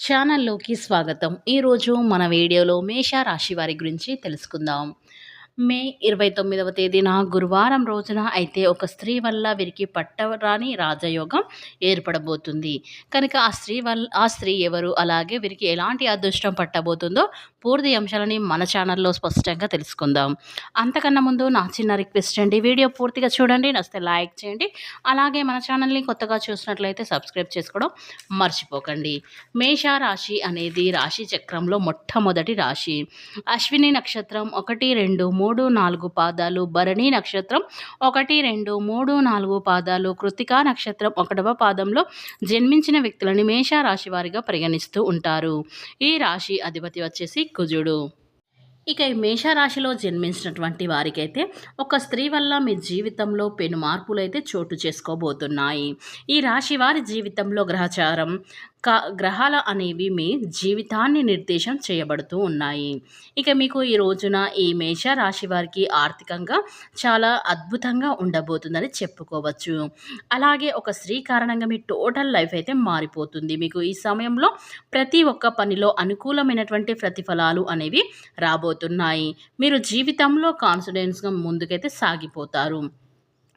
ఛానల్లోకి స్వాగతం. ఈరోజు మన వీడియోలో మేష రాశి వారి గురించి తెలుసుకుందాం. మే ఇరవై తొమ్మిదవ తేదీన గురువారం రోజున అయితే ఒక స్త్రీ వల్ల వీరికి పట్టరాని రాజయోగం ఏర్పడబోతుంది. కనుక ఆ స్త్రీ వల్ల ఆ స్త్రీ ఎవరు? అలాగే వీరికి ఎలాంటి అదృష్టం పట్టబోతుందో పూర్తి అంశాలని మన ఛానల్లో స్పష్టంగా తెలుసుకుందాం. అంతకన్నా ముందు నా చిన్న రిక్వెస్ట్ అండి వీడియో పూర్తిగా చూడండి నచ్చితే లైక్ చేయండి అలాగే మన ఛానల్ని కొత్తగా చూసినట్లయితే సబ్స్క్రైబ్ చేసుకోవడం మర్చిపోకండి. మేష రాశి అనేది రాశి చక్రంలో మొట్టమొదటి రాశి. అశ్విని నక్షత్రం ఒకటి రెండు మూడు మూడు నాలుగు పాదాలు భరణి నక్షత్రం ఒకటి రెండు మూడు నాలుగు పాదాలు కృతికా నక్షత్రం ఒకటవ పాదంలో జన్మించిన వ్యక్తులని మేష రాశి వారిగా పరిగణిస్తూ ఉంటారు. ఈ రాశి అధిపతి వచ్చేసి కుజుడు. ఇక ఈ మేషరాశిలో జన్మించినటువంటి వారికైతే ఒక స్త్రీ వల్ల మీ జీవితంలో పెను మార్పులు అయితే చోటు చేసుకోబోతున్నాయి. ఈ రాశి వారి జీవితంలో గ్రహచారం కా గ్రహాల అనేవి మీ జీవితాన్ని నిర్దేశం చేయబడుతూ ఉన్నాయి. ఇక మీకు ఈ రోజున ఈ మేష రాశి వారికి ఆర్థికంగా చాలా అద్భుతంగా ఉండబోతుందని చెప్పుకోవచ్చు. అలాగే ఒక స్త్రీ కారణంగా మీ టోటల్ లైఫ్ అయితే మారిపోతుంది. మీకు ఈ సమయంలో ప్రతి ఒక్క పనిలో అనుకూలమైనటువంటి ప్రతిఫలాలు అనేవి రాబోతున్నాయి. మీరు జీవితంలో కాన్ఫిడెన్స్గా ముందుకైతే సాగిపోతారు.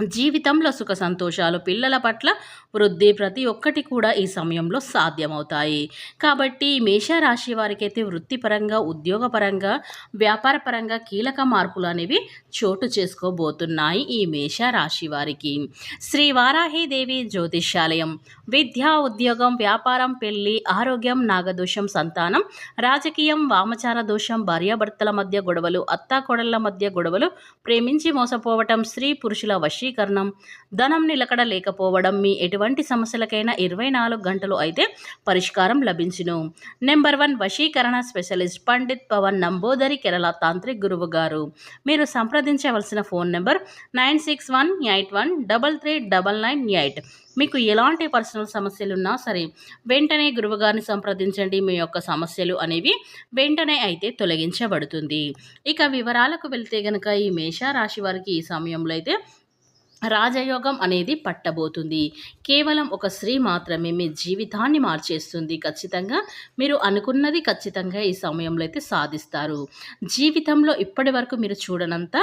జీవితంలో సుఖ సంతోషాలు పిల్లల పట్ల వృద్ధి ప్రతి ఒక్కటి కూడా ఈ సమయంలో సాధ్యమవుతాయి. కాబట్టి మేషరాశి వారికైతే వృత్తిపరంగా ఉద్యోగపరంగా వ్యాపారపరంగా కీలక మార్పులు అనేవి చోటు చేసుకోబోతున్నాయి ఈ మేషరాశి వారికి. శ్రీ వారాహిదేవి జ్యోతిష్యాలయం. విద్య ఉద్యోగం వ్యాపారం పెళ్ళి ఆరోగ్యం నాగదోషం సంతానం రాజకీయం వామచార దోషం భార్యాభర్తల మధ్య గొడవలు అత్తాకొడళ్ళ మధ్య గొడవలు ప్రేమించి మోసపోవటం స్త్రీ పురుషుల వశీకరణం ధనం నిలకడ లేకపోవడం మీ ఎటువంటి సమస్యలకైనా ఇరవై నాలుగు గంటలు అయితే పరిష్కారం లభించును. నెంబర్ వన్ వశీకరణ స్పెషలిస్ట్ పండిత్ పవన్ నంబోదరి కేరళ తాంత్రిక్ గురువు గారు. మీరు సంప్రదించవలసిన phone number nine six one eight one double three double nine eight. మీకు ఎలాంటి పర్సనల్ సమస్యలు ఉన్నా సరే వెంటనే గురువుగారిని సంప్రదించండి. మీ యొక్క సమస్యలు అనేవి వెంటనే అయితే తొలగించబడుతుంది. ఇక వివరాలకు వెళ్తే గనక ఈ మేషరాశి వారికి ఈ సమయంలో అయితే రాజయోగం అనేది పట్టబోతుంది. కేవలం ఒక స్త్రీ మాత్రమే మీ జీవితాన్ని మార్చేస్తుంది. ఖచ్చితంగా మీరు అనుకున్నది ఖచ్చితంగా ఈ సమయంలో అయితే సాధిస్తారు. జీవితంలో ఇప్పటి వరకు మీరు చూడనంత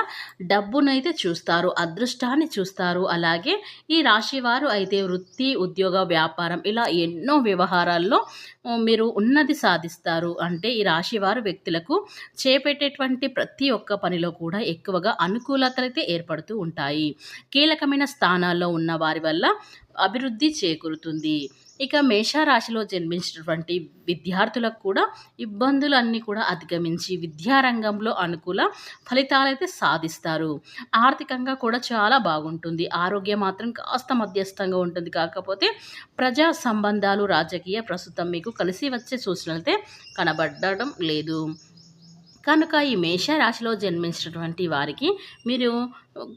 డబ్బునైతే చూస్తారు. అదృష్టాన్ని చూస్తారు. అలాగే ఈ రాశి వారు అయితే వృత్తి ఉద్యోగ వ్యాపారం ఇలా ఎన్నో వ్యవహారాల్లో మీరు ఉన్నది సాధిస్తారు. అంటే ఈ రాశి వారు వ్యక్తులకు చేపట్టేటువంటి ప్రతి ఒక్క పనిలో కూడా ఎక్కువగా అనుకూలతలు అయితే ఏర్పడుతూ ఉంటాయి. కీలకమైన స్థానాల్లో ఉన్న వారి వల్ల అభివృద్ధి చేకూరుతుంది. ఇక మేషరాశిలో జన్మించినటువంటి విద్యార్థులకు కూడా ఇబ్బందులన్నీ కూడా అధిగమించి విద్యారంగంలో అనుకూల ఫలితాలైతే సాధిస్తారు. ఆర్థికంగా కూడా చాలా బాగుంటుంది. ఆరోగ్యం మాత్రం కాస్త మధ్యస్థంగా ఉంటుంది. కాకపోతే ప్రజా సంబంధాలు రాజకీయ ప్రస్తుతం మీకు కలిసి వచ్చే సూచనలైతే కనబడడం లేదు. కనుక ఈ మేషరాశిలో జన్మించినటువంటి వారికి మీరు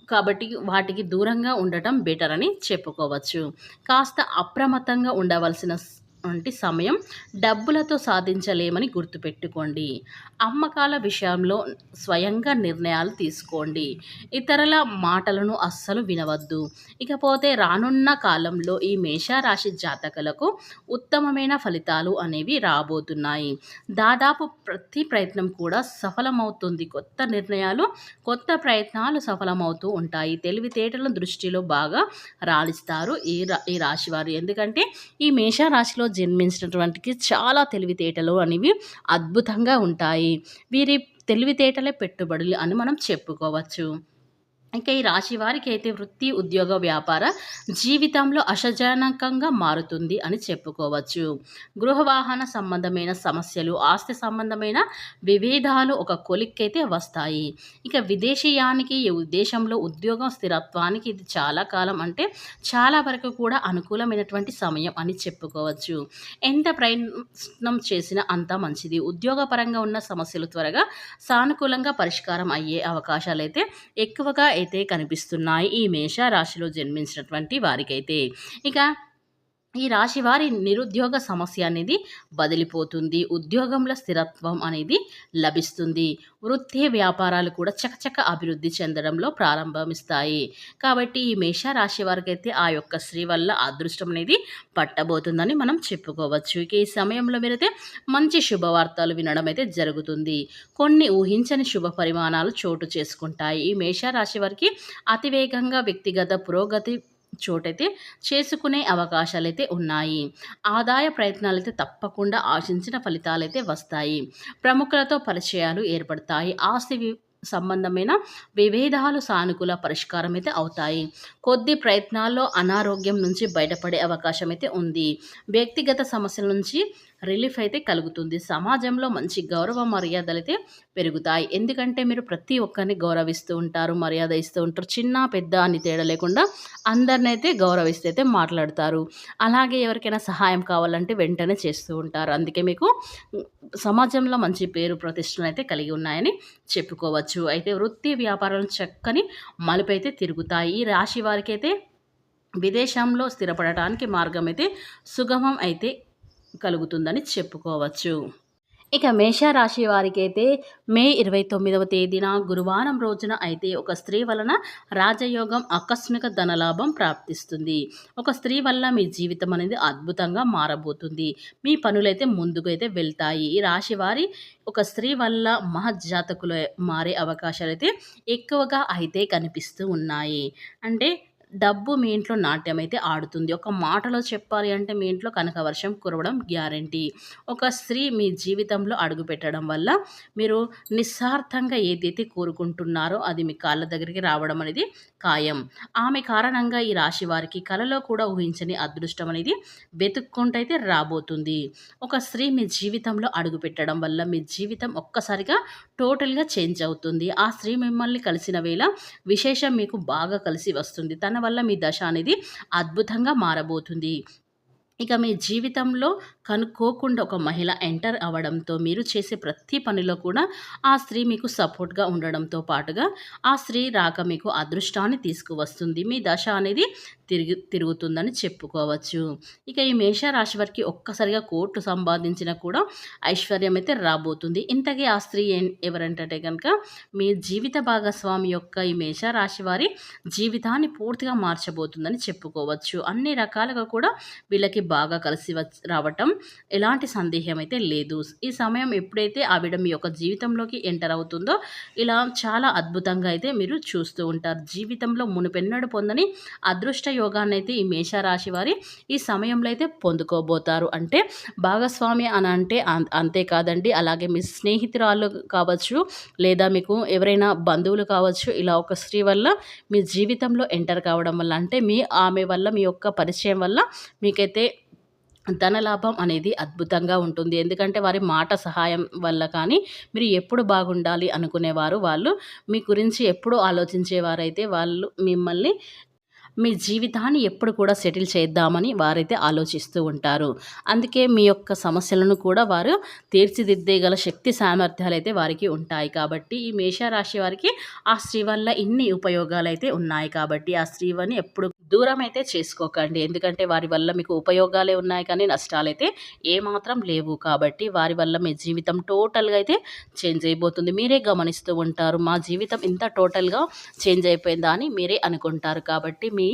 కాబట్టి వాటికి దూరంగా ఉండటం బెటర్ అని చెప్పుకోవచ్చు. కాస్త అప్రమత్తంగా ఉండవలసిన వంటి సమయం డబ్బులతో సాధించలేమని గుర్తుపెట్టుకోండి. అమ్మకాల విషయంలో స్వయంగా నిర్ణయాలు తీసుకోండి. ఇతరుల మాటలను అస్సలు వినవద్దు. ఇకపోతే రానున్న కాలంలో ఈ మేషరాశి జాతకులకు ఉత్తమమైన ఫలితాలు అనేవి రాబోతున్నాయి. దాదాపు ప్రతి ప్రయత్నం కూడా సఫలమవుతుంది. కొత్త నిర్ణయాలు కొత్త ప్రయత్నాలు సఫలమవుతూ ఉంటాయి. తెలివితేటల దృష్టిలో బాగా రాణిస్తారు ఈ రా ఈ రాశివారు. ఎందుకంటే ఈ మేషరాశిలో జన్మించినటువంటికి చాలా తెలివితేటలు అనేవి అద్భుతంగా ఉంటాయి. వీరి తెలివితేటలే పెట్టుబడులు అని మనం చెప్పుకోవచ్చు. ఇక ఈ రాశి వారికి అయితే వృత్తి ఉద్యోగ వ్యాపార జీవితంలో అశజనకంగా మారుతుంది అని చెప్పుకోవచ్చు. గృహవాహన సంబంధమైన సమస్యలు ఆస్తి సంబంధమైన విభేదాలు ఒక కొలిక్కైతే వస్తాయి. ఇక విదేశీయానికి దేశంలో ఉద్దేశంలో ఉద్యోగం స్థిరత్వానికి ఇది చాలా కాలం అంటే చాలా వరకు కూడా అనుకూలమైనటువంటి సమయం అని చెప్పుకోవచ్చు. ఎంత ప్రయత్నం చేసినా అంత మంచిది. ఉద్యోగపరంగా ఉన్న సమస్యలు త్వరగా సానుకూలంగా పరిష్కారం అయ్యే అవకాశాలు అయితే ఎక్కువగా అయితే కనిపిస్తున్నాయి. ఈ మేష రాశిలో జన్మించినటువంటి వారికైతే ఇక ఈ రాశి వారి నిరుద్యోగ సమస్య అనేది బదిలిపోతుంది. ఉద్యోగంలో స్థిరత్వం అనేది లభిస్తుంది. వృత్తి వ్యాపారాలు కూడా చకచక అభివృద్ధి చెందడంలో ప్రారంభమిస్తాయి. కాబట్టి ఈ మేష రాశి వారికి అయితే ఆ యొక్క స్త్రీ వల్ల అదృష్టం అనేది పట్టబోతుందని మనం చెప్పుకోవచ్చు. ఇక ఈ సమయంలో మీరైతే మంచి శుభవార్తలు వినడం అయితే జరుగుతుంది. కొన్ని ఊహించని శుభ పరిమాణాలు చోటు చేసుకుంటాయి. ఈ మేష రాశి వారికి అతివేగంగా వ్యక్తిగత పురోగతి చోటైతే చేసుకునే అవకాశాలైతే ఉన్నాయి. ఆదాయ ప్రయత్నాలైతే తప్పకుండా ఆశించిన ఫలితాలైతే వస్తాయి. ప్రముఖులతో పరిచయాలు ఏర్పడతాయి. ఆస్తి సంబంధమైన విభేదాలు సానుకూల పరిష్కారం అయితే అవుతాయి. కొద్ది ప్రయత్నాల్లో అనారోగ్యం నుంచి బయటపడే అవకాశం అయితే ఉంది. వ్యక్తిగత సమస్యల నుంచి రిలీఫ్ అయితే కలుగుతుంది. సమాజంలో మంచి గౌరవ మర్యాదలు అయితే పెరుగుతాయి. ఎందుకంటే మీరు ప్రతి ఒక్కరిని గౌరవిస్తూ ఉంటారు మర్యాద ఇస్తూ ఉంటారు. చిన్న పెద్ద అని తేడా లేకుండా అందరినైతే గౌరవిస్తే అయితే మాట్లాడతారు. అలాగే ఎవరికైనా సహాయం కావాలంటే వెంటనే చేస్తూ ఉంటారు. అందుకే మీకు సమాజంలో మంచి పేరు ప్రతిష్టలు అయితే కలిగి ఉన్నాయని చెప్పుకోవచ్చు. అయితే వృత్తి వ్యాపారాలు చక్కని మలుపైతే తిరుగుతాయి. ఈ రాశి వారికి అయితే విదేశంలో స్థిరపడటానికి మార్గం అయితే సుగమం అయితే కలుగుతుందని చెప్పుకోవచ్చు. ఇక మేషరాశి వారికైతే మే ఇరవై తొమ్మిదవ తేదీన గురువారం రోజున అయితే ఒక స్త్రీ వలన రాజయోగం ఆకస్మిక ధనలాభం ప్రాప్తిస్తుంది. ఒక స్త్రీ వల్ల మీ జీవితం అనేది అద్భుతంగా మారబోతుంది. మీ పనులైతే ముందుకు అయితే వెళ్తాయి. ఈ రాశి వారి ఒక స్త్రీ వల్ల మహజాతకులు మారే అవకాశాలు అయితే ఎక్కువగా అయితే కనిపిస్తూ ఉన్నాయి. అంటే డబ్బు మీ ఇంట్లో నాట్యం అయితే ఆడుతుంది. ఒక మాటలో చెప్పాలి అంటే మీ ఇంట్లో కనక వర్షం కురవడం గ్యారంటీ. ఒక స్త్రీ మీ జీవితంలో అడుగు పెట్టడం వల్ల మీరు నిస్సార్థంగా ఏదైతే కోరుకుంటున్నారో అది మీ కాళ్ళ దగ్గరికి రావడం అనేది ఖాయం. ఆమె కారణంగా ఈ రాశి వారికి కలలో కూడా ఊహించని అదృష్టం అనేది వెతుక్కుంటైతే రాబోతుంది. ఒక స్త్రీ మీ జీవితంలో అడుగు పెట్టడం వల్ల మీ జీవితం ఒక్కసారిగా టోటల్గా చేంజ్ అవుతుంది. ఆ స్త్రీ మిమ్మల్ని కలిసిన వేళ విశేషం మీకు బాగా కలిసి వస్తుంది. తన వల్ల మీ దశ అనేది అద్భుతంగా మారబోతుంది. ఇక మీ జీవితంలో కనుక్కోకుండా ఒక మహిళ ఎంటర్ అవ్వడంతో మీరు చేసే ప్రతి పనిలో కూడా ఆ స్త్రీ మీకు సపోర్ట్గా ఉండడంతో పాటుగా ఆ స్త్రీ రాక మీకు అదృష్టాన్ని తీసుకువస్తుంది. మీ దశ అనేది తిరిగి తిరుగుతుందని చెప్పుకోవచ్చు. ఇక ఈ మేషరాశి వారికి ఒక్కసారిగా కోర్టు సంపాదించిన కూడా ఐశ్వర్యం అయితే రాబోతుంది. ఇంతకీ ఆ స్త్రీ ఎవరంటే కనుక మీ జీవిత భాగస్వామి యొక్క ఈ మేషరాశి వారి జీవితాన్ని పూర్తిగా మార్చబోతుందని చెప్పుకోవచ్చు. అన్ని రకాలుగా కూడా వీళ్ళకి బాగా కలిసి రావటం ఎలాంటి సందేహం అయితే లేదు. ఈ సమయం ఎప్పుడైతే ఆవిడ మీ యొక్క జీవితంలోకి ఎంటర్ అవుతుందో ఇలా చాలా అద్భుతంగా అయితే మీరు చూస్తూ ఉంటారు. జీవితంలో మునుపెన్నడు పొందని అదృష్ట యోగాన్ని అయితే ఈ మేషరాశి వారి ఈ సమయంలో అయితే పొందుకోబోతారు. అంటే భాగస్వామి అని అంటే అంతేకాదండి అలాగే మీ స్నేహితురాలు కావచ్చు లేదా మీకు ఎవరైనా బంధువులు కావచ్చు ఇలా ఒక స్త్రీ వల్ల మీ జీవితంలో ఎంటర్ కావడం వల్ల అంటే మీ ఆమె వల్ల మీ యొక్క పరిచయం వల్ల మీకైతే ధనలాభం అనేది అద్భుతంగా ఉంటుంది. ఎందుకంటే వారి మాట సహాయం వల్ల కానీ మీరు ఎప్పుడు బాగుండాలి అనుకునేవారు వాళ్ళు. మీ గురించి ఎప్పుడు ఆలోచించేవారైతే వాళ్ళు మిమ్మల్ని మీ జీవితాన్ని ఎప్పుడు కూడా సెటిల్ చేద్దామని వారైతే ఆలోచిస్తూ ఉంటారు. అందుకే మీ యొక్క సమస్యలను కూడా వారు తీర్చిదిద్దేగల శక్తి సామర్థ్యాలు అయితే వారికి ఉంటాయి కాబట్టి ఈ మేషరాశి వారికి ఆ స్త్రీ వల్ల ఇన్ని ఉపయోగాలు అయితే ఉన్నాయి కాబట్టి ఆ స్త్రీవని ఎప్పుడు దూరం అయితే చేసుకోకండి. ఎందుకంటే వారి వల్ల మీకు ఉపయోగాలే ఉన్నాయి కానీ నష్టాలైతే ఏమాత్రం లేవు కాబట్టి వారి వల్ల మీ జీవితం టోటల్గా అయితే చేంజ్ అయిపోతుంది. మీరే గమనిస్తూ ఉంటారు మా జీవితం ఇంత టోటల్గా చేంజ్ అయిపోయిందా అని మీరే అనుకుంటారు కాబట్టి మీ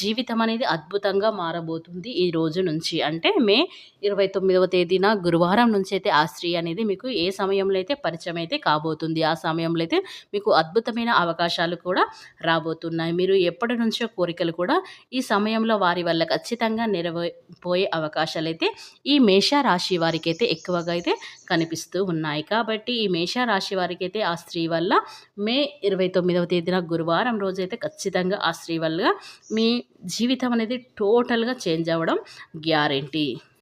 జీవితం అనేది అద్భుతంగా మారబోతుంది ఈ రోజు నుంచి. అంటే మే ఇరవై తొమ్మిదవ తేదీన గురువారం నుంచి అయితే ఆ స్త్రీ అనేది మీకు ఏ సమయంలో అయితే పరిచయం అయితే కాబోతుంది ఆ సమయంలో అయితే మీకు అద్భుతమైన అవకాశాలు కూడా రాబోతున్నాయి. మీరు ఎప్పటి నుంచో కోరికలు కూడా ఈ సమయంలో వారి వల్ల ఖచ్చితంగా నెరవేపోయే అవకాశాలు అయితే ఈ మేషరాశి వారికి అయితే ఎక్కువగా అయితే కనిపిస్తూ ఉన్నాయి. కాబట్టి ఈ మేష రాశి వారికి అయితే ఆ స్త్రీ వల్ల మే ఇరవై తొమ్మిదవ తేదీన గురువారం రోజైతే ఖచ్చితంగా ఆ స్త్రీ వల్ల మీ జీవితం అనేది టోటల్గా చేంజ్ అవ్వడం గ్యారంటీ.